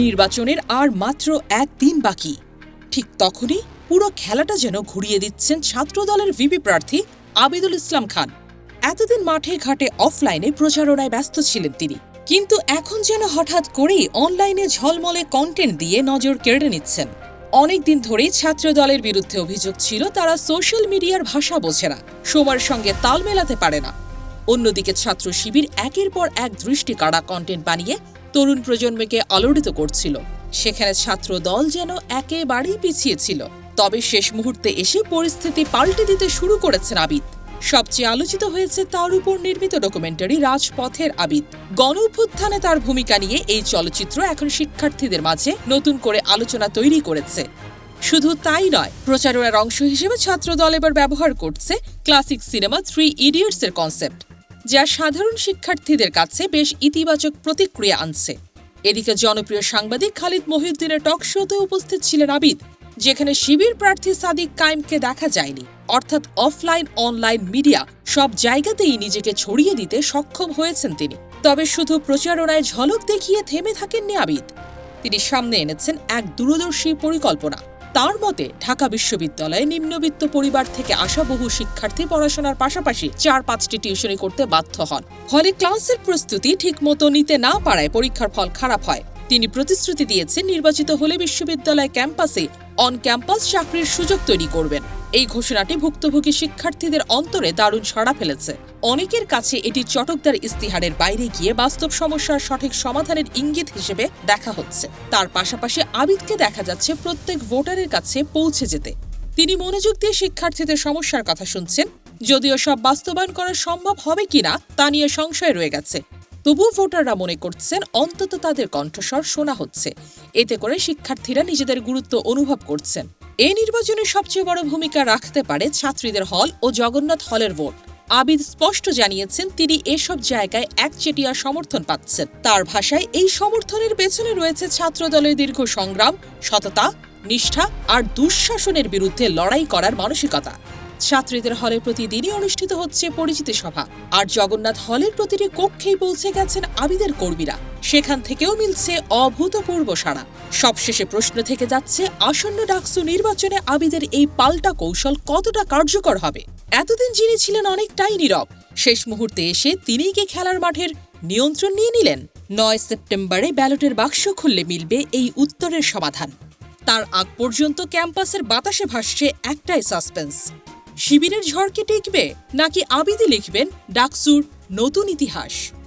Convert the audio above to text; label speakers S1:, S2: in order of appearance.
S1: নির্বাচনের আর মাত্র একদিন বাকি। ঠিক তখনই পুরো খেলাটা যেন ঘুরিয়ে দিচ্ছেন ছাত্রদলের ভিপি প্রার্থী আবিদুল ইসলাম খান। এতদিন মাঠে ঘাটে অফলাইনে প্রচারণায় ব্যস্ত ছিলেন তিনি। কিন্তু এখন যেন হঠাৎ করেই অনলাইনে ঝলমলে কন্টেন্ট দিয়ে নজর কেড়ে নিচ্ছেন। অনেকদিন ধরেই ছাত্র দলের বিরুদ্ধে অভিযোগ ছিল, তারা সোশ্যাল মিডিয়ার ভাষা বোঝে না সময়ের সঙ্গে তাল মেলাতে পারে না। অন্যদিকে ছাত্র শিবির একের পর এক দৃষ্টি কাড়া কন্টেন্ট বানিয়ে তরুণ প্রজন্মকে আলোড়িত করছিল। সেখানে ছাত্র দল যেন একেবারেই পিছিয়ে ছিল। তবে শেষ মুহূর্তে এসে পরিস্থিতি পাল্টে দিতে শুরু করেছেন আবিদ। সবচেয়ে আলোচিত হয়েছে তার উপর নির্মিত ডকুমেন্টারি রাজপথের আবিদ। গণ অভ্যুত্থানে তার ভূমিকা নিয়ে এই চলচ্চিত্র এখন শিক্ষার্থীদের মাঝে নতুন করে আলোচনা তৈরি করেছে। শুধু তাই নয়, প্রচারণার অংশ হিসেবে ছাত্রদল এবার ব্যবহার করছে ক্লাসিক সিনেমা থ্রি ইডিয়টস এর কনসেপ্ট। যা সাধারণ শিক্ষার্থীদের কাছে বেশ ইতিবাচক প্রতিক্রিয়া আনছে। এদিকে জনপ্রিয় সাংবাদিক খালিদ মহিউদ্দিনের টক শোতে উপস্থিত ছিলেন আবিদ, যেখানে শিবির প্রার্থী সাদিক কায়েমকে দেখা যায়নি। অর্থাৎ অফলাইন, অনলাইন মিডিয়া সব জায়গাতেই নিজেকে ছড়িয়ে দিতে সক্ষম হয়েছেন তিনি। তবে শুধু প্রচারণায় ঝলক দেখিয়ে থেমে থাকেননি আবিদ। তিনি সামনে এনেছেন এক দূরদর্শী পরিকল্পনা। তার মতে, ঢাকা বিশ্ববিদ্যালয়ে নিম্নবিত্ত পরিবার থেকে আসা বহু শিক্ষার্থী পড়াশোনার পাশাপাশি চার পাঁচটি টিউশনি করতে বাধ্য হন। ফলে ক্লাসের প্রস্তুতি ঠিকমতো নিতে না পারায় পরীক্ষার ফল খারাপ হয়। তিনি প্রতিশ্রুতি দিয়েছেন নির্বাচিত হলে বিশ্ববিদ্যালয় ক্যাম্পাসে অন ক্যাম্পাস চাকরির সুযোগ তৈরি করবেন। এই ঘোষণাটি ভুক্তভোগী শিক্ষার্থীদের অন্তরে দারুণ সাড়া ফেলেছে। অনেকের কাছে এটি চটকদার ইস্তিহারের বাইরে গিয়ে বাস্তব সমস্যার সঠিক সমাধানের ইঙ্গিত হিসেবে দেখা হচ্ছে। তার পাশাপাশি আবিদকে দেখা যাচ্ছে প্রত্যেক ভোটারের কাছে পৌঁছে যেতে। তিনি মনোযোগ দিয়ে শিক্ষার্থীদের সমস্যার কথা শুনছেন। যদিও সব বাস্তবায়ন করা সম্ভব হবে কিনা তা নিয়ে সংশয় রয়ে গেছে। তবুও ভোটাররা মনে করছেন অন্তত তাদের কণ্ঠস্বর শোনা হচ্ছে। এতে করে শিক্ষার্থীরা নিজেদের গুরুত্ব অনুভব করছেন। এই নির্বাচনে সবচেয়ে বড় ভূমিকা রাখতে পারে ছাত্রীদের হল ও জগন্নাথ হলের ভোট। আবিদ স্পষ্ট জানিয়েছেন, তিনি এসব জায়গায় একচেটিয়া সমর্থন পাচ্ছেন। তার ভাষায়, এই সমর্থনের পেছনে রয়েছে ছাত্রদলের দীর্ঘ সংগ্রাম, সততা, নিষ্ঠা আর দুঃশাসনের বিরুদ্ধে লড়াই করার মানসিকতা। ছাত্রীদের হলে প্রতিদিনই অনুষ্ঠিত হচ্ছে পরিচিতি সভা। আর জগন্নাথ হলের প্রতিটি কক্ষেই পৌঁছে গেছেন আবিদের কর্মীরা। সেখান থেকেও মিলছে অভূতপূর্ব সাড়া। সবশেষে প্রশ্ন থেকে যাচ্ছে, আসন্ন ডাকসু নির্বাচনে আবিদের এই পাল্টা কৌশল কতটা কার্যকর হবে? এতদিন যিনি ছিলেন অনেকটাই নীরব। শেষ মুহূর্তে এসে তিনিই কি খেলার মাঠের নিয়ন্ত্রণ নিয়ে নিলেন? নয় সেপ্টেম্বরে ব্যালটের বাক্স খুললে মিলবে এই উত্তরের সমাধান। তার আগ পর্যন্ত ক্যাম্পাসের বাতাসে ভাসছে একটাই সাসপেন্স। শিবিরের ঝড়কে টিকবে, নাকি আবিদি লিখবেন ডাকসুর নতুন ইতিহাস?